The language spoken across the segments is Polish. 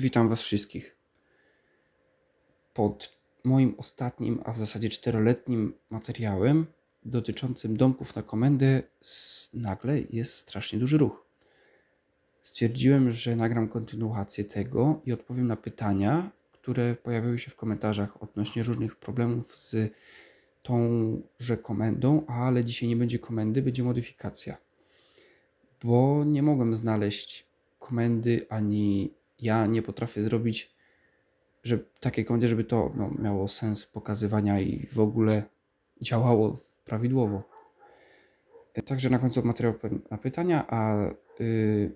Witam Was wszystkich. Pod moim ostatnim, a w zasadzie czteroletnim materiałem dotyczącym domków na komendę nagle jest strasznie duży ruch. Stwierdziłem, że nagram kontynuację tego i odpowiem na pytania, które pojawiły się w komentarzach odnośnie różnych problemów z tąże komendą, ale dzisiaj nie będzie komendy, będzie modyfikacja. Bo nie mogłem znaleźć komendy, ani ja nie potrafię zrobić że takiej komendy, żeby to no, miało sens pokazywania i w ogóle działało prawidłowo. E, Także na końcu materiał na pytania, a y,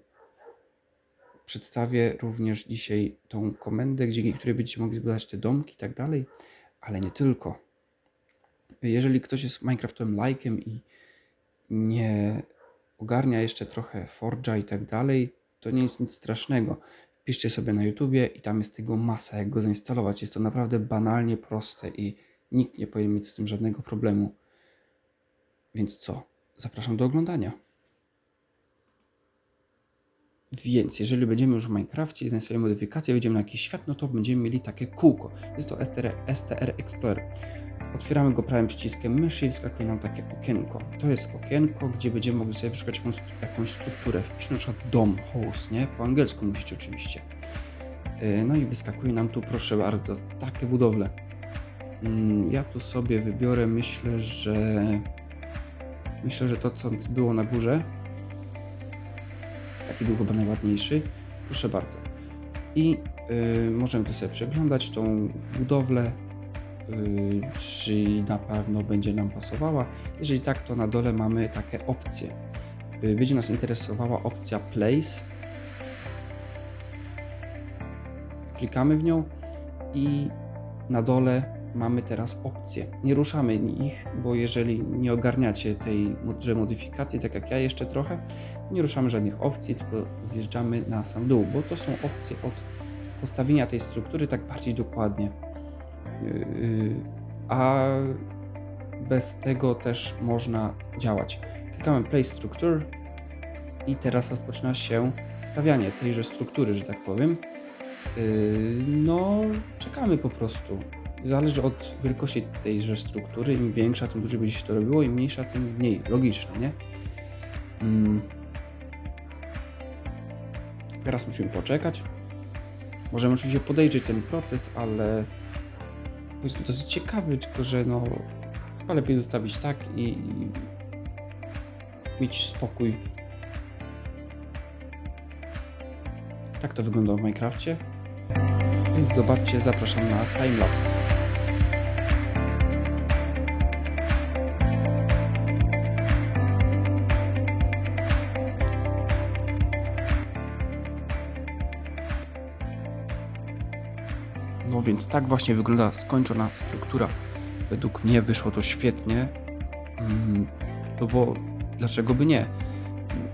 przedstawię również dzisiaj tą komendę, dzięki której będziecie mogli zbudować te domki i tak dalej, ale nie tylko. Jeżeli ktoś jest Minecraftowym lajkiem i nie ogarnia jeszcze trochę Forge'a i tak dalej, to nie jest nic strasznego. Wpiszcie sobie na YouTubie i tam jest tego masa, jak go zainstalować. Jest to naprawdę banalnie proste i nikt nie powinien mieć z tym żadnego problemu. Więc co? Zapraszam do oglądania. Więc jeżeli będziemy już w Minecrafcie i zainstalujemy modyfikację, wejdziemy na jakiś świat, no to będziemy mieli takie kółko. Jest to STR, STR Explorer. Otwieramy go prawym przyciskiem myszy i wyskakuje nam takie okienko. To jest okienko, gdzie będziemy mogli sobie wyszukać jakąś, jakąś strukturę. Wpisz na przykład dom, house, nie? Po angielsku musicie oczywiście. Yy, No i wyskakuje nam tu, proszę bardzo, takie budowle. Mm, Ja tu sobie wybiorę, myślę, że... Myślę, że to, co było na górze, taki był chyba najładniejszy. Proszę bardzo. I yy, możemy tu sobie przeglądać tą budowlę, czy na pewno będzie nam pasowała. Jeżeli tak, to na dole mamy takie opcje. Yy, będzie nas interesowała opcja Place. Klikamy w nią i na dole mamy teraz opcje. Nie ruszamy ich, bo jeżeli nie ogarniacie tej modyfikacji, tak jak ja jeszcze trochę, nie ruszamy żadnych opcji, tylko zjeżdżamy na sam dół, bo to są opcje od postawienia tej struktury tak bardziej dokładnie. Yy, a bez tego też można działać. Klikamy Play Structure i teraz rozpoczyna się stawianie tejże struktury, że tak powiem. Yy, No, czekamy po prostu. Zależy od wielkości tejże struktury. Im większa, tym dłużej będzie się to robiło, im mniejsza, tym mniej. Logiczne, nie? Mm. Teraz musimy poczekać. Możemy oczywiście podejrzeć ten proces, ale jest dosyć ciekawy, tylko że no chyba lepiej zostawić tak i, i mieć spokój. Tak to wygląda w Minecrafcie. Więc zobaczcie, zapraszam na timelapse. No więc tak właśnie wygląda skończona struktura. Według mnie wyszło to świetnie. Mm, No bo dlaczego by nie?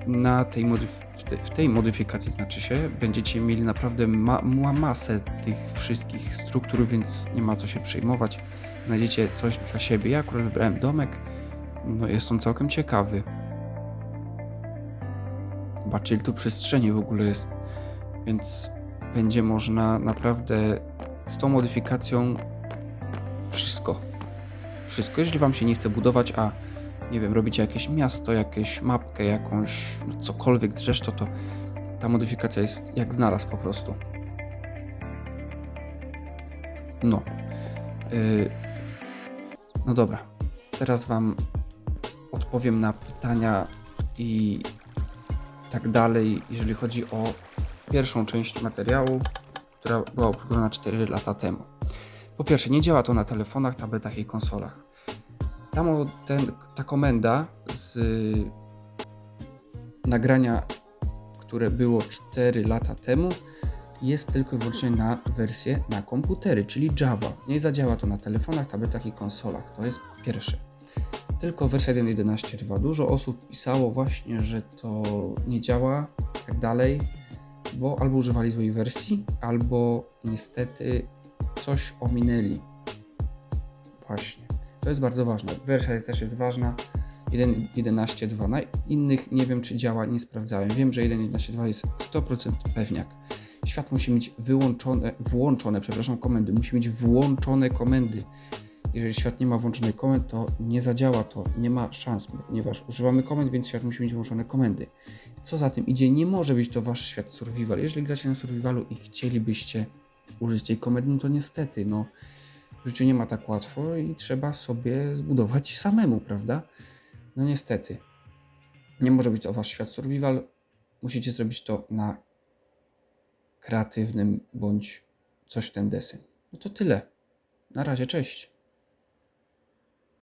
Na tej w, te- w tej modyfikacji znaczy się, będziecie mieli naprawdę ma- ma masę tych wszystkich struktur, więc nie ma co się przejmować. Znajdziecie coś dla siebie. Ja akurat wybrałem domek. No jest on całkiem ciekawy. Zobaczcie, tu przestrzeni w ogóle jest. Więc będzie można naprawdę z tą modyfikacją wszystko. Wszystko. Jeżeli Wam się nie chce budować, a nie wiem, robicie jakieś miasto, jakąś mapkę, jakąś no, cokolwiek zresztą, to ta modyfikacja jest jak znalazł po prostu. No. Yy, no dobra. Teraz Wam odpowiem na pytania i tak dalej, jeżeli chodzi o pierwszą część materiału, która była opublikowana 4 lata temu. Po pierwsze, nie działa to na telefonach, tabletach i konsolach. Ta, mo- ten, ta komenda z nagrania, które było 4 lata temu, jest tylko i wyłącznie na wersję na komputery, czyli Java. Nie zadziała to na telefonach, tabletach i konsolach. To jest pierwsze. Tylko wersja 1.11.2. Dużo osób pisało właśnie, że to nie działa tak dalej, bo albo używali złej wersji, albo niestety coś ominęli. Właśnie. To jest bardzo ważne. Wersja też jest ważna. 1.11.2. Na innych nie wiem, czy działa, nie sprawdzałem. Wiem, że 1.11.2 jest 100% pewniak. świat musi mieć wyłączone, włączone, przepraszam, komendy. Musi mieć włączone komendy. Jeżeli świat nie ma włączonych komend, to nie zadziała to, nie ma szans, ponieważ używamy komend, więc świat musi mieć włączone komendy. Co za tym idzie, nie może być to wasz świat survival. Jeżeli gracie na survivalu i chcielibyście użyć tej komendy, no to niestety, no w życiu nie ma tak łatwo i trzeba sobie zbudować samemu, prawda? No niestety. Nie może być to wasz świat survival. Musicie zrobić to na kreatywnym bądź coś w ten deseń. No to tyle. Na razie, cześć.